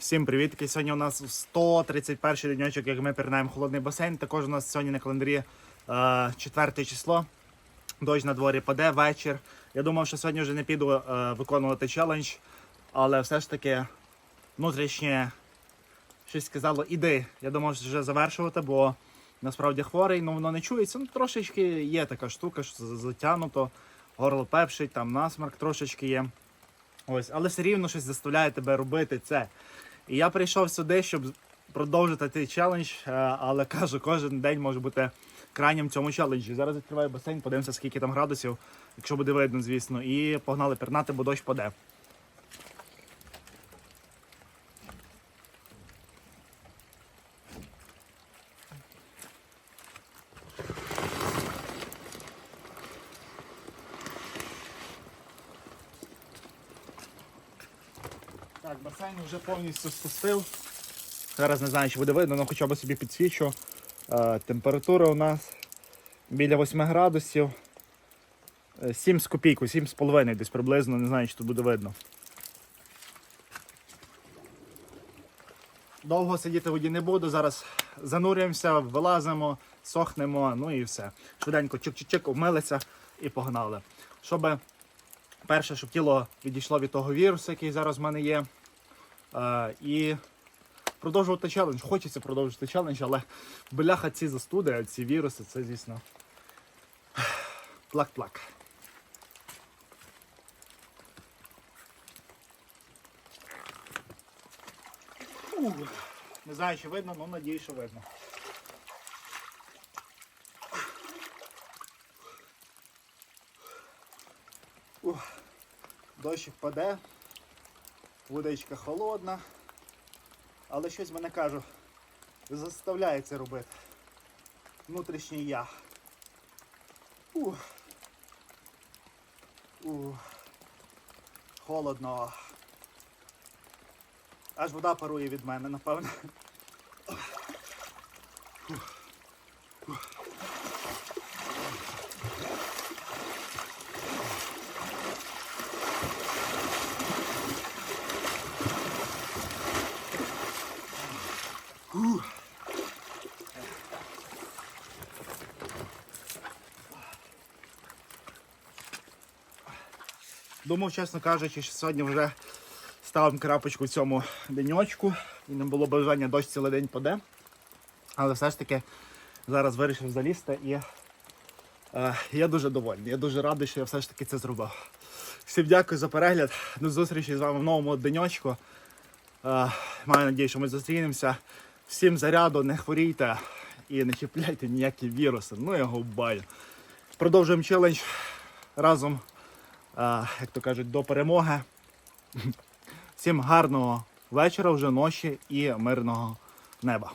Всім привіт! Такий Сьогодні у нас 131-й денечок, як ми пірнаємо холодний басейн. Також у нас сьогодні на календарі е, 4 число. Дощ на дворі паде вечір. Я думав, що сьогодні вже не піду е, виконувати челендж, але все ж таки внутрішнє щось сказало, іди. Я думав, що вже завершувати, бо насправді хворий, ну воно не чується. Ну, трошечки є така штука, що затягнуто, горло пепшить, там насмарк трошечки є. Ось, але все рівно щось заставляє тебе робити це. І я прийшов сюди, щоб продовжити цей челендж, е, але кажу, кожен день може бути крайнім цьому челенджі. Зараз відкриваю басейн, подивимося, скільки там градусів, якщо буде видно, звісно, і погнали пірнати, бо дощ паде. Так, басейн вже повністю спустив. Зараз не знаю, чи буде видно, але хоча б собі підсвічу. Е, температура у нас біля 8 градусів. Е, 7 з копійку, 7 з половиною десь приблизно, не знаю, чи тут буде видно. Довго сидіти в воді не буду. Зараз занурюємося, вилазимо, сохнемо, ну і все. Швиденько чик-чик-чик, обмилися і погнали. Щоб перше, щоб тіло відійшло від того вірусу, який зараз в мене є. Е, і продовжувати челендж. Хочеться продовжити челендж, але бляха ці застуди, ці віруси, це звісно. Плак-плак. Не знаю, чи видно, але надію, що видно. Ух, Дощик паде, водичка холодна, але щось мене кажу, заставляє це робити. Внутрішній я. Ух. Ух. Холодно. Аж вода парує від мене, напевно. Думав, чесно кажучи, що сьогодні вже ставимо крапочку в цьому денечку. І не було бажання дощ цілий день паде. Але все ж таки зараз вирішив залізти і е, я дуже довольний. Я дуже радий, що я все ж таки це зробив. Всім дякую за перегляд. До зустрічі з вами в новому денечку. Е, маю надію, що ми зустрінемося. Всім заряду, не хворійте і не чіпляйте ніякі віруси. Ну його баю. Продовжуємо челендж разом, е, як то кажуть, до перемоги. Всім гарного вечора, вже ночі і мирного неба.